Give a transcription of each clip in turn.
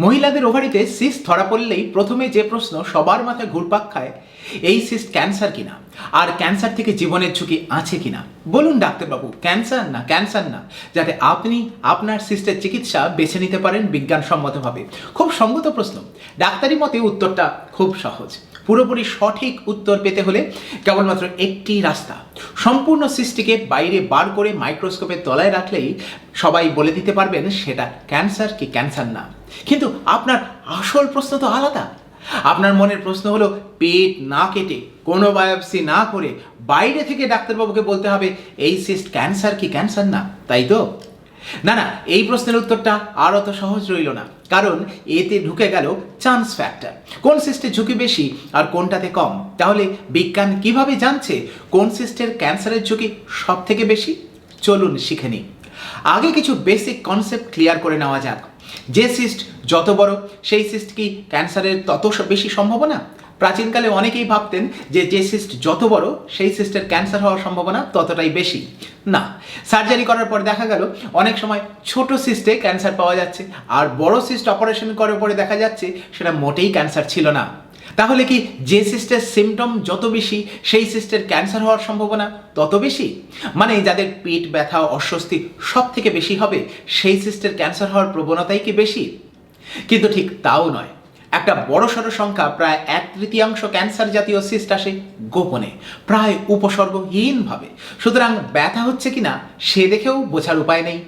মহিলাদের ওভারিতে সিস্ট ধরা পড়লেই প্রথমে যে প্রশ্ন সবার মাথায় ঘুরপাক খায়, এই সিস্ট ক্যান্সার কিনা? আর ক্যান্সার থেকে জীবনের ঝুঁকি আছে কিনা? বলুন ডাক্তারবাবু ক্যান্সার না ক্যান্সার না, যাতে আপনি আপনার সিস্টের চিকিৎসা বেছে নিতে পারেন বিজ্ঞানসম্মতভাবে। খুব সঙ্গত প্রশ্ন। ডাক্তারি মতে উত্তরটা খুব সহজ। পুরোপুরি সঠিক উত্তর পেতে হলে কেবলমাত্র একটি রাস্তা। সম্পূর্ণ সৃষ্টিকে বাইরে বার করে মাইক্রোস্কোপের তলায় রাখলেই সবাই বলে দিতে পারবেন সেটা ক্যান্সার কি ক্যান্সার না। কিন্তু আপনার আসল প্রশ্ন তো আলাদা। আপনার মনের প্রশ্ন হলো, পেট না কেটে, কোনো বায়োপসি না করে বাইরে থেকে ডাক্তারবাবুকে বলতে হবে, এই সিস্ট ক্যান্সার কি ক্যান্সার না? তাই তো? না না, এই প্রশ্নের উত্তরটা আর অত সহজ রইল না। কারণ এতে ঢুকে গেল চান্স ফ্যাক্টর কোন সিস্টের ঝুঁকি বেশি আর কোনটাতে কম? তাহলে বিজ্ঞান কীভাবে জানছে কোন সিস্টের ক্যান্সারের ঝুঁকি সব থেকে বেশি? চলুন শিখে নিই। আগে কিছু বেসিক কনসেপ্ট ক্লিয়ার করে নেওয়া যাক। যে সিস্ট যত বড়, সেই সিস্ট কি ক্যান্সারের তত বেশি সম্ভাবনা? প্রাচীনকালে অনেকেই ভাবতেন যে যে সিস্ট যত বড়, সেই সিস্টের ক্যান্সার হওয়ার সম্ভাবনা ততটাই বেশি। না সার্জারি করার পর দেখা গেল, অনেক সময় ছোট সিস্টে ক্যান্সার পাওয়া যাচ্ছে, আর বড় সিস্ট অপারেশন করার পরে দেখা যাচ্ছে সেটা মোটেই ক্যান্সার ছিল না। তাহলে কি যে সিস্টের সিমটম যত বেশি, সেই সিস্টের ক্যান্সার হওয়ার সম্ভাবনা তত বেশি? মানে যাদের পেট ব্যথা, অস্বস্তি সব থেকে বেশি হবে, সেই সিস্টের ক্যান্সার হওয়ার প্রবণতাই কি বেশি? কিন্তু ঠিক তাও নয়। একটা বড় সড়ো সংখ্যা প্রায় এক তৃতীয়াংশ ক্যান্সার জাতীয় সিস্ট আসে গোপনে, প্রায় উপসর্গহীনভাবে। সুতরাং ব্যথা হচ্ছে কিনা সে দেখেও বোঝার উপায় নেই।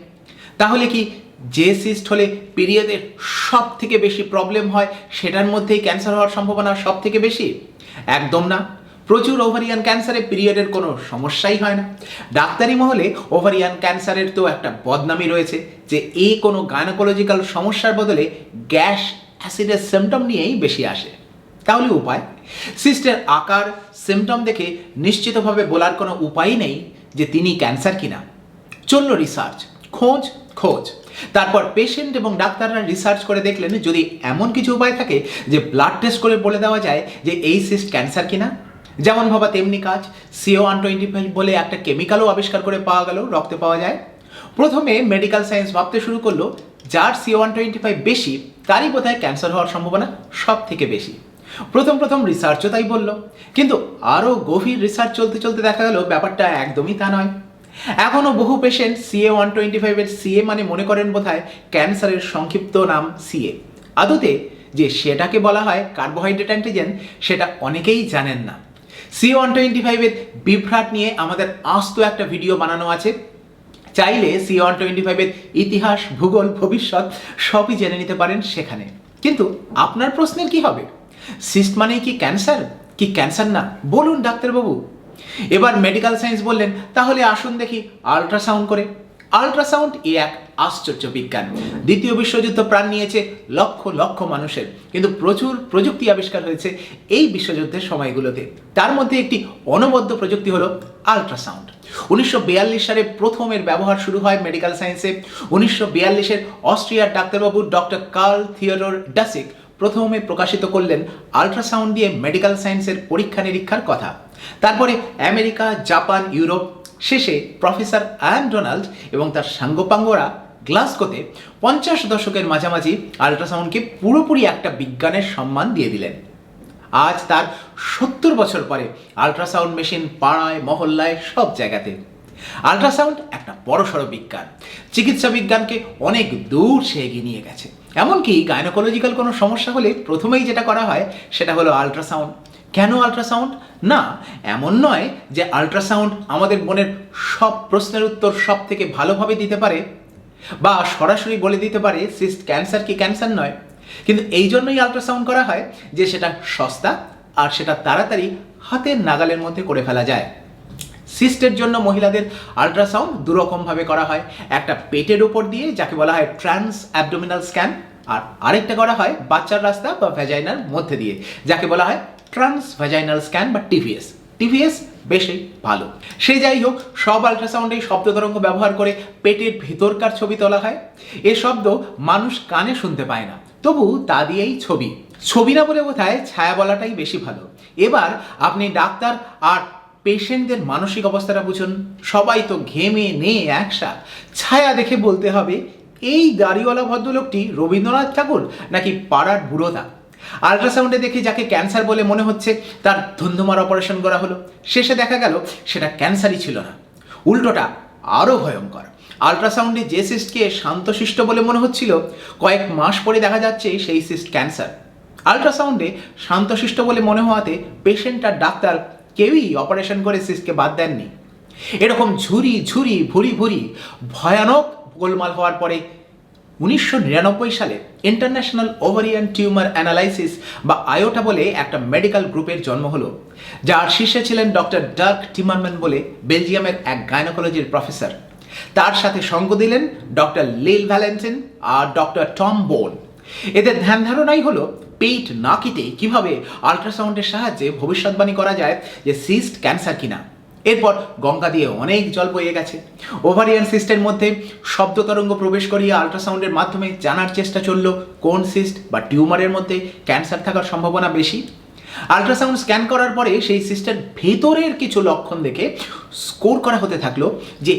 তাহলে কি যে সিস্ট হলে পিরিয়ডের সব থেকে বেশি প্রবলেম হয় সেটার মধ্যেই ক্যান্সার হওয়ার সম্ভাবনা সব থেকে বেশি? একদম না। প্রচুর ওভারিয়ান ক্যান্সারে পিরিয়ডের কোনো সমস্যাই হয় না। ডাক্তারি মহলে ওভারিয়ান ক্যান্সারের তো একটা বদনামি রয়েছে যে এই কোনো গায়নোকোলজিক্যাল সমস্যার বদলে গ্যাস অ্যাসিডের সিমটম নিয়েই বেশি আসে। তাহলে উপায়? সিস্টের আকার সিমটম দেখে নিশ্চিতভাবে বলার কোনো উপায়ই নেই যে তিনি ক্যান্সার কিনা। চলল রিসার্চ খোঁজ খোঁজ। তারপর পেশেন্ট এবং ডাক্তাররা রিসার্চ করে দেখলেন যদি এমন কিছু উপায় থাকে যে ব্লাড টেস্ট করে বলে দেওয়া যায় যে এই সিস্ট ক্যান্সার কিনা। যেমন ভাবা তেমনি কাজ সিও ওয়ান টোয়েন্টি ফাইভ বলে একটা কেমিক্যালও আবিষ্কার করে পাওয়া গেল, রক্তে পাওয়া যায়। প্রথমে মেডিকেল সায়েন্স ভাবতে শুরু করল যার সি ওয়ান টোয়েন্টি ফাইভ বেশি, তারই বোধহয় ক্যান্সার হওয়ার সম্ভাবনা সব থেকে বেশি। প্রথম প্রথম রিসার্চও তাই বলল। কিন্তু আরও গভীর রিসার্চ চলতে চলতে দেখা গেল, ব্যাপারটা একদমই তা নয়। এখনও বহু পেশেন্ট সিএ ওয়ান টোয়েন্টি ফাইভের সিএ মানে মনে করেন বোধহয় ক্যান্সারের সংক্ষিপ্ত নাম সিএ আদতে যে সেটাকে বলা হয় কার্বোহাইড্রেট অ্যান্টিজেন সেটা অনেকেই জানেন না। সি ওয়ান টোয়েন্টি ফাইভের বিভ্রাট নিয়ে আমাদের আস্ত একটা ভিডিও বানানো আছে। চাইলে সি ওয়ান টোয়েন্টি ফাইভের ইতিহাস, ভূগোল, ভবিষ্যৎ সবই জেনে নিতে পারেন সেখানে। কিন্তু আপনার প্রশ্নের কি হবে? সিস্ট মানে কি ক্যান্সার কি ক্যান্সার না? বলুন ডাক্তারবাবু। এবার মেডিকেল সায়েন্স বললেন, তাহলে আসুন দেখি আল্ট্রাসাউন্ড করে। আল্ট্রাসাউন্ড এ এক আশ্চর্য বিজ্ঞান। দ্বিতীয় বিশ্বযুদ্ধ প্রাণ নিয়েছে লক্ষ লক্ষ মানুষের। কিন্তু প্রচুর প্রযুক্তি আবিষ্কার হয়েছে এই বিশ্বযুদ্ধের সময়গুলোতে। তার মধ্যে একটি অনবদ্য প্রযুক্তি হলো আল্ট্রাসাউন্ড। উনিশশো বিয়াল্লিশ সালে প্রথমের ব্যবহার শুরু হয় মেডিকেল সায়েন্সে। উনিশশো বিয়াল্লিশের অস্ট্রিয়ার ডাক্তারবাবু ডক্টর কার্ল থিওডোর ডাসিক প্রথমে প্রকাশিত করলেন আল্ট্রাসাউন্ড দিয়ে মেডিকেল সায়েন্সের পরীক্ষা নিরীক্ষার কথা। তারপরে আমেরিকা, জাপান, ইউরোপ শেষে প্রফেসর অ্যান ডোনাল্ড এবং তার সাঙ্গপাঙ্গরা গ্লাসগোতে পঞ্চাশ দশকের মাঝামাঝি আল্ট্রাসাউন্ডকে পুরোপুরি একটা বিজ্ঞানের সম্মান দিয়ে দিলেন। আজ তার সত্তর বছর পরে আল্ট্রাসাউন্ড মেশিন পাড়ায়, মহল্লায়, সব জায়গাতে। আল্ট্রাসাউন্ড একটা বড়সড় বিজ্ঞান। চিকিৎসা বিজ্ঞানকে অনেক দূর সে এগিয়ে নিয়ে গেছে। এমনকি গাইনোকোলজিক্যাল কোনো সমস্যা হলে প্রথমেই যেটা করা হয় সেটা হলো আল্ট্রাসাউন্ড কেন আল্ট্রাসাউন্ড না, এমন নয় যে আল্ট্রাসাউন্ড আমাদের মনের সব প্রশ্নের উত্তর সব থেকে ভালোভাবে দিতে পারে বা সরাসরি বলে দিতে পারে সিস্ট ক্যান্সার কি ক্যান্সার নয়। কিন্তু এই জন্যই আল্ট্রাসাউন্ড করা হয় যে সেটা সস্তা আর সেটা তাড়াতাড়ি হাতের নাগালের মধ্যে করে ফেলা যায়। সিস্টের জন্য মহিলাদের আল্ট্রাসাউন্ড দুরকমভাবে করা হয়। একটা পেটের উপর দিয়ে যাকে বলা হয় ট্রান্স অ্যাবডোমিনাল স্ক্যান আর আরেকটা করা হয় বাচ্চার রাস্তা বা ভ্যাজাইনার মধ্যে দিয়ে, যাকে বলা হয় ট্রান্স ভ্যাজাইনাল স্ক্যান বা টিভিএস টিভিএস বেশি ভালো। সে যাই হোক সব আল্ট্রাসাউন্ডেই শব্দ তরঙ্গ ব্যবহার করে পেটের ভিতরকার ছবি তোলা হয়। এ শব্দ মানুষ কানে শুনতে পায় না। তবু তা দিয়েই ছবি। ছবি না বলে বোধহয় ছায়া বলাটাই বেশি ভালো। এবার আপনি ডাক্তার আর পেশেন্টদের মানসিক অবস্থাটা বুঝুন। সবাই তো ঘেমে নে একসা ছায়া দেখে বলতে হবে, এই দাড়িওয়ালা ভদ্রলোকটি রবীন্দ্রনাথ ঠাকুর নাকি পাড়ার বুড়োদা? আল্ট্রাসাউন্ডে দেখে যাকে ক্যান্সার বলে মনে হচ্ছে তার ধুন্ধুমার অপারেশন করা হলো। শেষে দেখা গেল সেটা ক্যান্সারই ছিল না। উল্টোটা আরও ভয়ঙ্কর। আল্ট্রাসাউন্ডে যে সিস্টকে শান্তশিষ্ট বলে মনে হচ্ছিল, কয়েক মাস পরে দেখা যাচ্ছে সেই সিস্ট ক্যান্সার। আল্ট্রাসাউন্ডে শান্তশিষ্ট বলে মনে হওয়াতে পেশেন্ট আর ডাক্তার কেউই অপারেশন করে সিস্টকে বাদ দেননি। এরকম ঝুরি ঝুরি ভুরি ভুরি ভয়ানক গোলমাল হওয়ার পরে উনিশশো নিরানব্বই সালে ইন্টারন্যাশনাল ওভারিয়ান টিউমার অ্যানালাইসিস বা আয়োটা বলে একটা মেডিকেল গ্রুপের জন্ম হলো, যার শীর্ষে ছিলেন ডক্টর ডার্ক টিমারম্যান বলে বেলজিয়ামের এক গাইনোকোলজির প্রফেসর। তার সাথে সঙ্গ দিলেন ডক্টর লিল ভ্যালেন্টিন আর ডক্টর টম বোন। এদের ধ্যান ধারণাই হলো পেট না কেটে কীভাবে আল্ট্রাসাউন্ডের সাহায্যে ভবিষ্যৎবাণী করা যায় যে সিস্ট ক্যান্সার কিনা। এরপর গঙ্গা দিয়ে অনেক জল বয়ে গেছে। ওভারিয়ান সিস্টের মধ্যে শব্দ তরঙ্গ প্রবেশ করিয়ে আল্ট্রাসাউন্ডের মাধ্যমে জানার চেষ্টা চলল, কোন সিস্ট বা টিউমারের মধ্যে ক্যান্সার থাকার সম্ভাবনা বেশি। আল্ট্রাসাউন্ড স্ক্যান করার পরে সেই সিস্টের ভেতরের কিছু লক্ষণ দেখে স্কোর করা হতে থাকল যে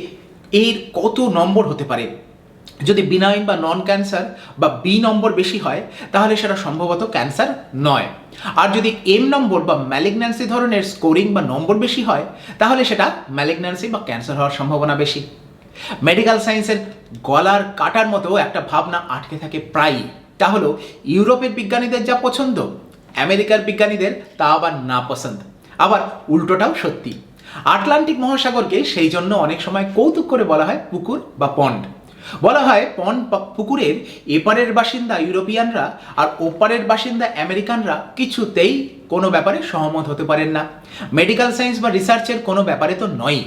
এর কত নম্বর হতে পারে। যদি বিনাইন বা নন ক্যান্সার বা বি নম্বর বেশি হয়, তাহলে সেটা সম্ভবত ক্যান্সার নয়। আর যদি এম নম্বর বা ম্যালিগন্যান্সি ধরনের স্কোরিং বা নম্বর বেশি হয়, তাহলে সেটা ম্যালিগন্যান্সি বা ক্যান্সার হওয়ার সম্ভাবনা বেশি। মেডিকেল সায়েন্সের গলার কাটার মতো একটা ভাবনা আটকে থাকে প্রায়ই। তা হলো, ইউরোপের বিজ্ঞানীদের যা পছন্দ, আমেরিকার বিজ্ঞানীদের তা আবার না পছন্দ। আবার উল্টোটাও সত্যি। আটলান্টিক মহাসাগরকে সেই জন্য অনেক সময় কৌতুক করে বলা হয় পুকুর বা পন্ড বলা হয় পন পুকুরের এপারের বাসিন্দা ইউরোপিয়ানরা আর ওপারের বাসিন্দা আমেরিকানরা কিছুতেই কোনো ব্যাপারে সহমত হতে পারেন না। মেডিকেল সায়েন্স বা রিসার্চের কোনো ব্যাপারে তো নয়।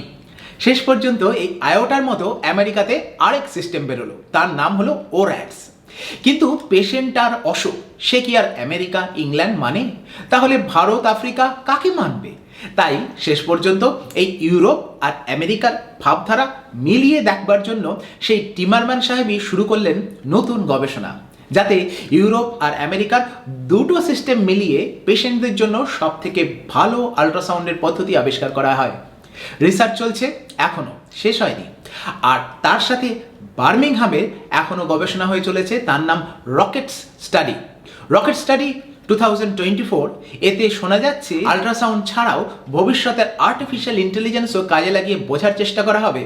শেষ পর্যন্ত এই আয়োটার মতো আমেরিকাতে আরেক সিস্টেম বেরোলো, তার নাম হলো ওর্যাটস কিন্তু পেশেন্ট আর অসুখ, সে কি আর আমেরিকা, ইংল্যান্ড মানে? তাহলে ভারত, আফ্রিকা কাকে মানবে? তাই শেষ পর্যন্ত এই ইউরোপ আর আমেরিকার ভাবধারা মিলিয়ে দেখবার জন্য সেই টিমারম্যান সাহেবই শুরু করলেন নতুন গবেষণা, যাতে ইউরোপ আর আমেরিকার দুটো সিস্টেম মিলিয়ে পেশেন্টদের জন্য সব থেকে ভালো আল্ট্রাসাউন্ডের পদ্ধতি আবিষ্কার করা হয়। রিসার্চ চলছে এখনও শেষ হয়নি। আর তার সাথে বার্মিংহামের এখনও গবেষণা হয়ে চলেছে, তার নাম rockets study. Rocket study two এতে শোনা যাচ্ছে আল্ট্রাসাউন্ড ছাড়াও ভবিষ্যতের আর্টিফিশিয়াল ইন্টেলিজেন্সও কাজে লাগিয়ে বোঝার চেষ্টা করা হবে,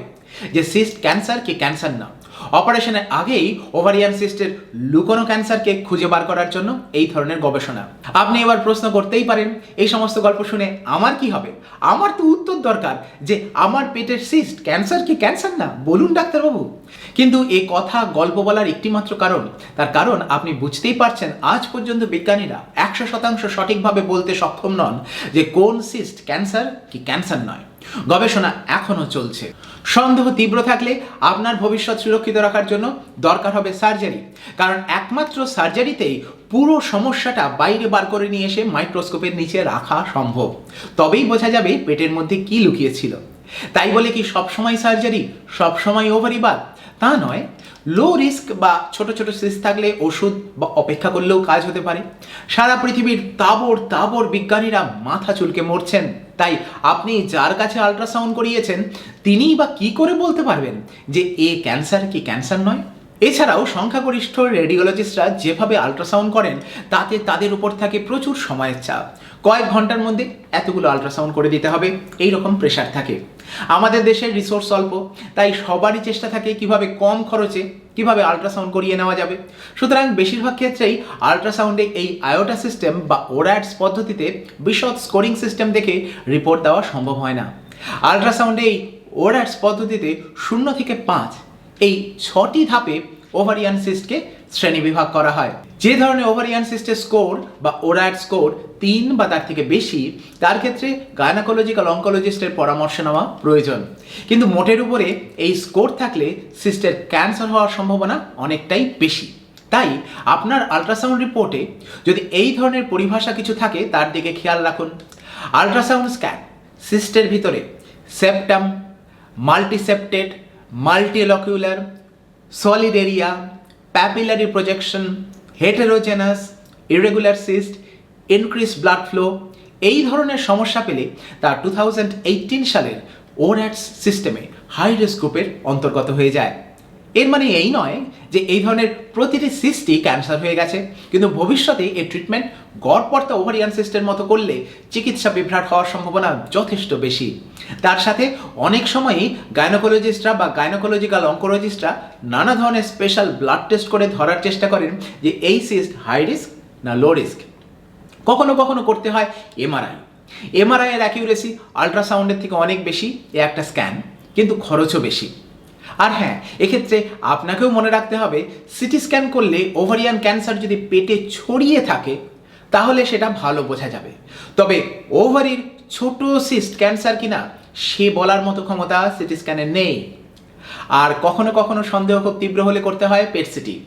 যে সিস্ট ক্যান্সার কি ক্যান্সার না। অপারেশনের আগেই ওভারিয়ান সিস্টের লুকোনো ক্যান্সারকে খুঁজে বার করার জন্য এই ধরনের গবেষণা। আপনি এবার প্রশ্ন করতেই পারেন, এই সমস্ত গল্প শুনে আমার কি হবে? আমার তো উত্তর দরকার যে আমার পেটের সিস্ট ক্যান্সার কি ক্যান্সার না? বলুন ডাক্তারবাবু। কিন্তু এ কথা গল্প বলার একটিমাত্র কারণ, তার কারণ আপনি বুঝতেই পারছেন আজ পর্যন্ত বিজ্ঞানীরা একশো শতাংশ সঠিকভাবে বলতে সক্ষম নন যে কোন সিস্ট ক্যান্সার কি ক্যান্সার নয়। গবেষণা এখনও চলছে। সন্দেহ তীব্র থাকলে আপনার ভবিষ্যৎ সুরক্ষিত রাখার জন্য দরকার হবে সার্জারি। কারণ একমাত্র সার্জারিতেই পুরো সমস্যাটা বাইরে বার করে নিয়ে এসে মাইক্রোস্কোপের নিচে রাখা সম্ভব। তবেই বোঝা যাবে পেটের মধ্যে কি লুকিয়েছিল। তাই বলে কি সবসময় সার্জারি, সবসময় ওভারি বাদ তা নয় লো রিস্ক বা ছোট ছোট সিস থাকলে ওষুধ বা অপেক্ষা করলেও কাজ হতে পারে। সারা পৃথিবীর তাবর তাবর বিজ্ঞানীরা মাথা চুলকে মরছেন। তাই আপনি যার কাছে আল্ট্রাসাউন্ড করিয়েছেন, তিনিই বা কি করে বলতে পারবেন যে এ ক্যান্সার কি ক্যান্সার নয়? এছাড়াও সংখ্যাগরিষ্ঠ রেডিওলজিস্টরা যেভাবে আল্ট্রাসাউন্ড করেন, তাতে তাদের উপর থাকে প্রচুর সময়ের চাপ। কয়েক ঘণ্টার মধ্যে এতগুলো আল্ট্রাসাউন্ড করে দিতে হবে। এই রকম প্রেশার থাকে। আমাদের দেশের রিসোর্স অল্প তাই সবারই চেষ্টা থাকে কীভাবে কম খরচে কীভাবে আল্ট্রাসাউন্ড করিয়ে নেওয়া যাবে। সুতরাং বেশিরভাগ ক্ষেত্রেই আল্ট্রাসাউন্ডে এই আয়োটা সিস্টেম বা ওরাটস পদ্ধতিতে বিশদ স্কোরিং সিস্টেম দেখে রিপোর্ট দেওয়া সম্ভব হয় না। আল্ট্রাসাউন্ডে এই ওরাটস পদ্ধতিতে শূন্য থেকে পাঁচ, এই ছটি ধাপে ওভারিয়ান সিস্টকে শ্রেণীবিভাগ করা হয়। যে ধরনের ওভারিয়ান সিস্টের স্কোর বা ওরাট স্কোর তিন বা তার থেকে বেশি, তার ক্ষেত্রে গায়নাকোলজিক্যাল অঙ্কোলজিস্টের পরামর্শ নেওয়া প্রয়োজন। কিন্তু মোটের উপরে এই স্কোর থাকলে সিস্টের ক্যান্সার হওয়ার সম্ভাবনা অনেকটাই বেশি। তাই আপনার আল্ট্রাসাউন্ড রিপোর্টে যদি এই ধরনের পরিভাষা কিছু থাকে, তার দিকে খেয়াল রাখুন। আল্ট্রাসাউন্ড স্ক্যান, সিস্টের ভিতরে septum, multiseptated, multilocular, solid area papillary projection, heterogeneous, irregular cyst, increased blood flow এই ধরনের সমস্যা পেলে তা টু সালের ওরাটস সিস্টেমে হাই রিস্ক গ্রুপের অন্তর্গত হয়ে যায়। এর মানে এই নয় যে এই ধরনের প্রতিটি সিস্টই ক্যান্সার হয়ে গেছে। কিন্তু ভবিষ্যতে এর ট্রিটমেন্ট গড়পর্তা ওভারিয়ান সিস্টের মতো করলে চিকিৎসা বিভ্রাট হওয়ার সম্ভাবনা যথেষ্ট বেশি। তার সাথে অনেক সময়ই গাইনোকোলজিস্টরা বা গাইনোকোলজিক্যাল অঙ্কোলজিস্টরা নানা ধরনের স্পেশাল ব্লাড টেস্ট করে ধরার চেষ্টা করেন যে এই সিস্ট হাই রিস্ক না লো রিস্ক কখনো কখনো করতে হয় এমআরআই এমআরআই এর অ্যাকিউরেসি আল্ট্রাসাউন্ডের থেকে অনেক বেশি, এ একটা স্ক্যান কিন্তু খরচও বেশি। আর হ্যাঁ এক্ষেত্রে আপনাকেও মনে রাখতে হবে, সিটি স্ক্যান করলে ওভারিয়ান ক্যান্সার যদি পেটে ছড়িয়ে থাকে, তাহলে সেটা ভালো বোঝা যাবে। তবে ওভারির ছোট সিস্ট ক্যান্সার কিনা, সে বলার মতো ক্ষমতা সিটি স্ক্যানে নেই। আর কখনো কখনো সন্দেহ খুব তীব্র হলে করতে হয় পেট সিটি।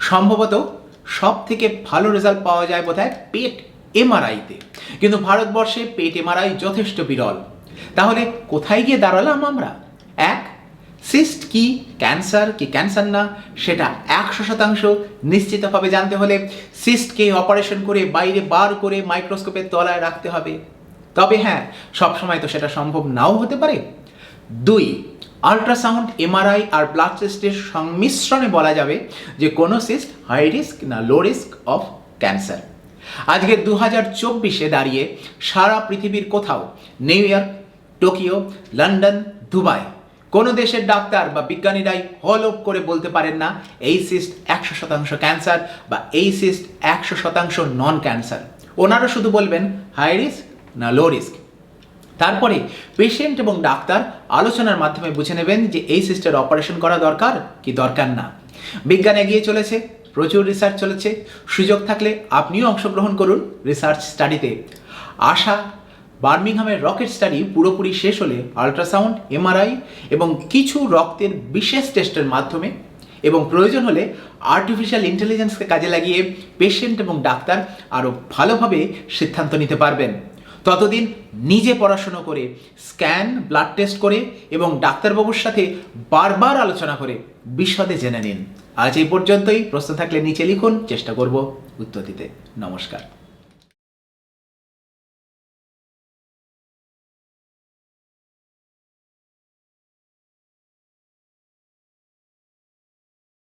সম্ভবত সব থেকে ভালো রেজাল্ট পাওয়া যায় বোধহয় পেট এমআরআইতে। কিন্তু ভারতবর্ষে পেট এমআরআই যথেষ্ট বিরল। তাহলে কোথায় গিয়ে দাঁড়ালাম আমরা? সিস্ট কি ক্যান্সার কি ক্যান্সার না, সেটা একশো শতাংশ নিশ্চিতভাবে জানতে হলে সিস্টকে অপারেশন করে বাইরে বার করে মাইক্রোস্কোপের তলায় রাখতে হবে। তবে হ্যাঁ সবসময় তো সেটা সম্ভব নাও হতে পারে। দুই আল্ট্রাসাউন্ড এমআরআই আর ব্লাড টেস্টের সংমিশ্রণে বলা যাবে যে কোনো সিস্ট হাই রিস্ক না লো রিস্ক অফ ক্যান্সার আজকে দু হাজার চব্বিশে দাঁড়িয়ে সারা পৃথিবীর কোথাও, New York, Tokyo, London, Dubai কোনো দেশের ডাক্তার বা বিজ্ঞানীরাই হলপ করে বলতে পারেন না এই সিস্ট একশো শতাংশ ক্যান্সার বা এই সিস্ট একশো শতাংশ নন ক্যান্সার ওনারা শুধু বলবেন, হাই রিস্ক না লো রিস্ক তারপরে পেশেন্ট এবং ডাক্তার আলোচনার মাধ্যমে বুঝে নেবেন যে এই সিস্টের অপারেশন করা দরকার কি দরকার না। বিজ্ঞান এগিয়ে চলেছে, প্রচুর রিসার্চ চলেছে। সুযোগ থাকলে আপনিও অংশগ্রহণ করুন রিসার্চ স্টাডিতে আশা বার্মিংহামের রকেট স্টাডি পুরোপুরি শেষ হলে আল্ট্রাসাউন্ড, এমআরআই এবং কিছু রক্তের বিশেষ টেস্টের মাধ্যমে এবং প্রয়োজন হলে আর্টিফিশিয়াল ইন্টেলিজেন্সকে কাজে লাগিয়ে পেশেন্ট এবং ডাক্তার আরও ভালোভাবে সিদ্ধান্ত নিতে পারবেন। ততদিন নিজে পড়াশুনো করে, স্ক্যান, ব্লাড টেস্ট করে এবং ডাক্তারবাবুর সাথে বারবার আলোচনা করে বিশদে জেনে নিন। আজ এই পর্যন্তই। প্রশ্ন থাকলে নিচে লিখুন। চেষ্টা করব উত্তর দিতে। নমস্কার।